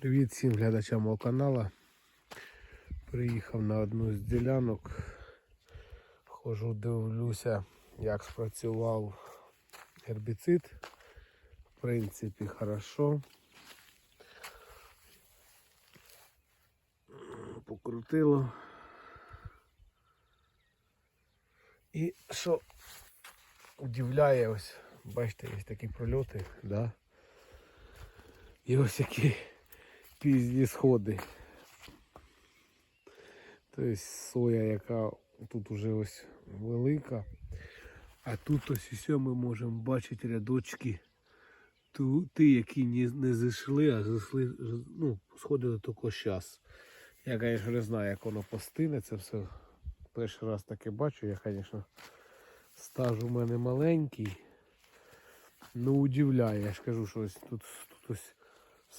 Привіт всім глядачам мого каналу. Приїхав на одну з ділянок. Хожу, дивлюся, як спрацював гербіцид. В принципі, хорошо. Покрутило. І що удивляє, ось, бачите, є такі прольоти, да? І ось які пізні сходи. Тобто соя, яка тут уже ось велика. А тут ось усе ми можемо бачити рядочки. Ті, які не, не зійшли, а зійшли, ну, сходили тільки зараз. Я, звісно, не знаю, як воно постине, це все перший раз таке бачу. Я, звісно, стаж у мене маленький. Ну, удивляє, я ж кажу, що ось тут, тут ось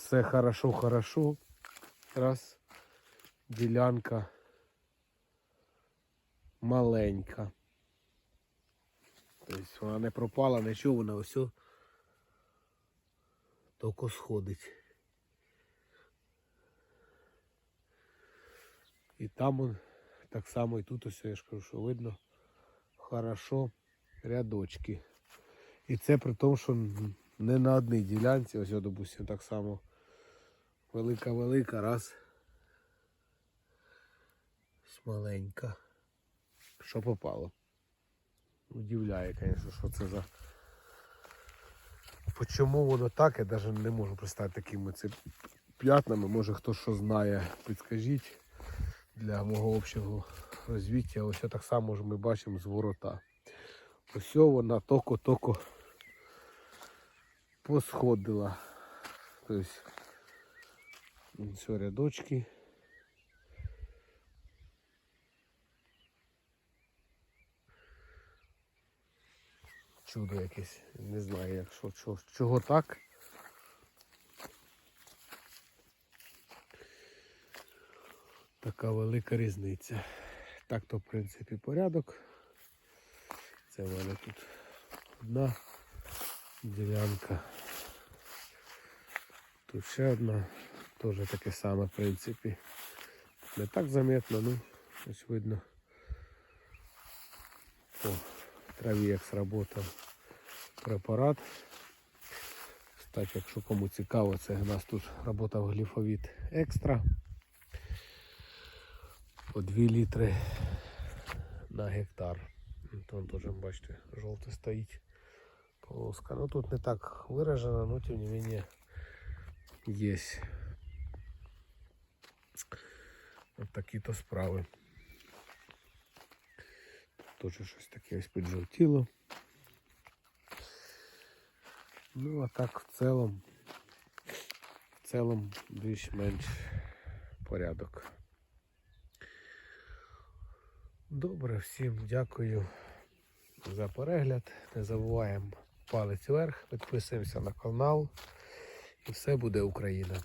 все хорошо, хорошо. Раз. Ділянка маленька. Тобто вона не пропала, нічого, вона ось тільки сходить. І там он так само і тут ось я ж кажу, що видно хорошо рядочки. І це при тому, що не на одній ділянці, ось, я, допустим, так само велика-велика, раз. Маленька. Що попало. Удивляє, звісно, що це за. Почому воно так, я навіть не можу представити такими це п'ятнами. Може хто що знає, підскажіть для мого общого розвиття. Ось так само ж ми бачимо з ворота. Ось вона токо-токо посходила. Тобто все рядочки. Чудо якесь. Не знаю, як що, що, чого так. Така велика різниця. Так то в принципі порядок. Це в мене тут одна ділянка. Тут ще одна, теж таке саме, в принципі. Не так заметно, ну, ось видно. По траві як сработав препарат. Кстати, якщо кому цікаво, це у нас тут працював гліфовіт екстра. По 2 літри на гектар. Там теж, бачите, жовте стоїть полоска. Ну тут не так виражено, но тем не менее есть. Такі-то справи. Тут теж щось таке ось піджовтіло. Ну а так в цілому, в цілому більш-менш порядок. Добре, всім дякую за перегляд. Не забуваємо палець вверх, підписуємося на канал і все буде Україна.